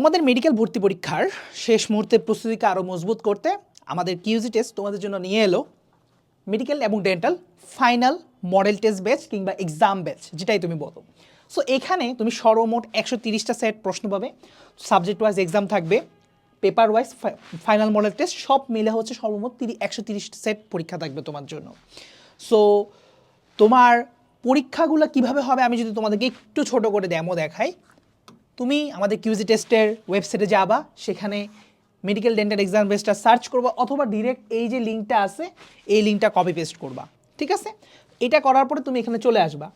তোমাদের মেডিকেল ভর্তি পরীক্ষার শেষ মুহূর্তের প্রস্তুতিকে আরও মজবুত করতে আমাদের কিউজি টেস্ট তোমাদের জন্য নিয়ে এলো মেডিকেল এবং dental final model test batch কিংবা এক্সাম ব্যাচ যেটাই তুমি বলো। সো এখানে তুমি সর্বমোট একশো তিরিশটা সেট প্রশ্ন পাবে। সাবজেক্ট ওয়াইজ এক্সাম থাকবে। Paper wise final model test সব মিলে হচ্ছে সর্বমোট তিরি, একশো তিরিশটা সেট পরীক্ষা থাকবে তোমার জন্য। সো তোমার পরীক্ষাগুলো কীভাবে হবে আমি যদি তোমাদেরকে একটু ছোট করে ড্যামো দেখাই। তুমি আমাদের কিউজি টেস্টের ওয়েবসাইটে যাবা, সেখানে মেডিকেল ডেন্টাল এক্সাম বেসটা সার্চ করবা, অথবা ডিরেক্ট এই যে লিঙ্কটা আছে, এই লিঙ্কটা কপি পেস্ট করবা, ঠিক আছে? এটা করার পরে তুমি এখানে চলে আসবা।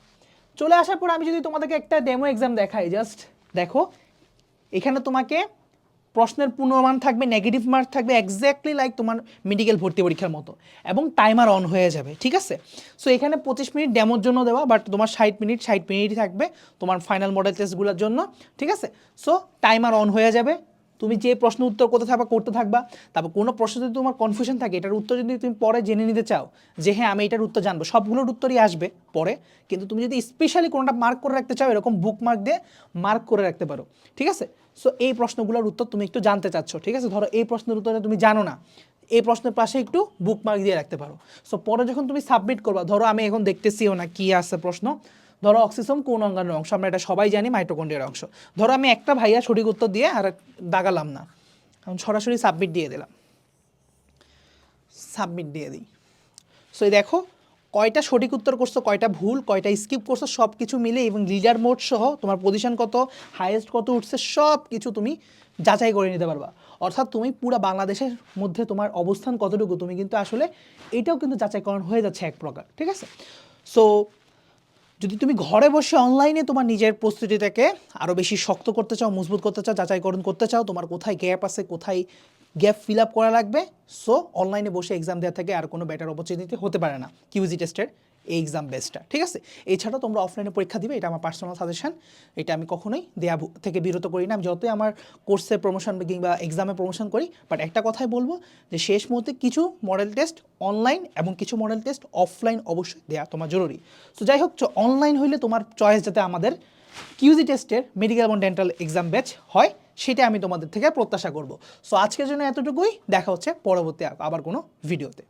চলে আসার পর আমি যদি তোমাদেরকে একটা ডেমো এক্সাম দেখাই জাস্ট দেখো, এখানে তোমাকে প্রশ্নের পূর্ণমান থাকবে নেগেটিভ মার্ক থাকবে এক্স্যাক্টলি লাইক তোমার মেডিকেল ভর্তি পরীক্ষার মতো। এবং টাইমার অন হয়ে যাবে, ঠিক আছে? সো এখানে পঁচিশ মিনিট ডেমোর জন্য দেওয়া বাট তোমার ষাট মিনিট, ষাট মিনিটই থাকবে তোমার ফাইনাল মডেল টেস্টগুলোর জন্য, ঠিক আছে? সো টাইমার অন হয়ে যাবে তুমি যে প্রশ্ন উত্তর করতে থাকবা করতে থাকবা, তারপর কোনো প্রশ্ন যদি তোমার কনফিউশন থাকে, এটার উত্তর যদি তুমি পরে জেনে নিতে চাও, যে হ্যাঁ আমি এটার উত্তর জানব, সবগুলোর উত্তরই আসবে পরে, কিন্তু তুমি যদি স্পেশালি কোনোটা মার্ক করে রাখতে চাও, এরকম বুক মার্ক দিয়ে মার্ক করে রাখতে পারো, ঠিক আছে? সো এই প্রশ্নগুলোর উত্তর তুমি একটু জানতে চাচ্ছ, ঠিক আছে? ধরো, এই প্রশ্নের উত্তরটা তুমি জানো না, এই প্রশ্নের পাশে একটু বুক মার্ক দিয়ে রাখতে পারো। সো পরে যখন তুমি সাবমিট করবা, ধরো আমি এখন দেখতেছিও না কি আছে প্রশ্ন ধরো অক্সিসম কোন অঙ্গাণুর অংশ, আমরা এটা সবাই জানি মাইটোকন্ড্রিয়ার অংশ। ধরো আমি একটা ভাইয়া সঠিক উত্তর দিয়ে আর দাগালাম না। এখন সরাসরি সাবমিট দিয়ে দিলাম। সাবমিট দিয়ে দিই। সো দেখো, কয়টা সঠিক উত্তর করছ, কয়টা ভুল, কয়টা স্কিপ করছ সব কিছু মিলে এবং লিডার মোড সহ তোমার পজিশন কত হাইয়েস্ট কত উঠছে সব কিছু তুমি যাচাই করে নিতে পারবা। অর্থাৎ তুমি পুরো বাংলাদেশের মধ্যে তোমার অবস্থান কতটুকু, তুমি কিন্তু আসলে এটাও কিন্তু যাচাইকরণ হয়ে যাচ্ছে এক প্রকার, ঠিক আছে? সো যদি তুমি ঘরে বসে অনলাইনে তোমার নিজের প্রস্তুতিটাকে আরও বেশি শক্ত করতে চাও, মজবুত করতে চাও, যাচাইকরণ করতে চাও, তোমার কোথায় গ্যাপ আছে, কোথায় গ্যাপ ফিল আপ করা লাগবে সো অনলাইনে বসে এক্সাম দেওয়া থেকে আর কোনো বেটার অপরচুনিটি হতে পারে না। কিউজি টেস্টের এই এক্সাম বেসটা ঠিক আছে? এছাড়াও তোমরা অফলাইনে পরীক্ষা দিবে, এটা আমার পার্সোনাল সাজেশন এটা আমি কখনোই দেয়া থেকে বিরত করি না। আমি যতই আমার কোর্সে প্রমোশন কিংবা এক্সামে প্রমোশন করি বাট একটা কথাই বলব যে শেষ মুহূর্তে কিছু মডেল টেস্ট অনলাইন এবং কিছু মডেল টেস্ট অফলাইন অবশ্যই দেওয়া তোমার জরুরি। সো যাই হোক অনলাইন হইলে তোমার চয়েস যাতে আমাদের কিউজি টেস্টের মেডিকেল এবং ডেন্টাল এক্সাম ব্যাচ হয়, সেটা আমি তোমাদের থেকে প্রত্যাশা করব। সো আজকের জন্য এতটুকুই, দেখা হচ্ছে পরবর্তী আবার কোনো ভিডিওতে